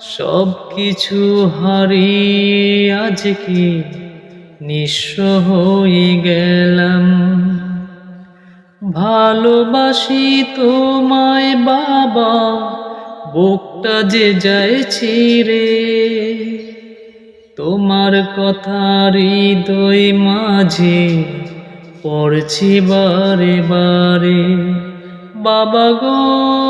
সব কিছু হারিয়ে আজকে নিঃস্ব হয়ে গেলাম। ভালোবাসি তোমায় বাবা, বুকটা যে যায় ছিঁড়ে। তোমার কথা হৃদয় মাঝে পড়ছি বারে বারে। বাবা গো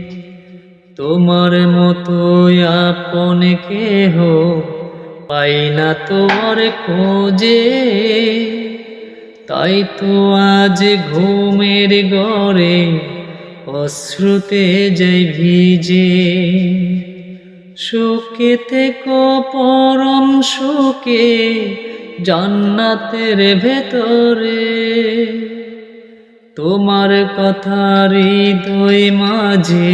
তোমার মতো আপন কেহ পাই না তোমার খোঁজে। তাই তো আজ ঘুমের গড়ে অশ্রুতে যাই ভিজে। সুখে থেকো পরম সুখে জান্নাতের ভেতরে। তোমার কথা হৃদয় মাঝে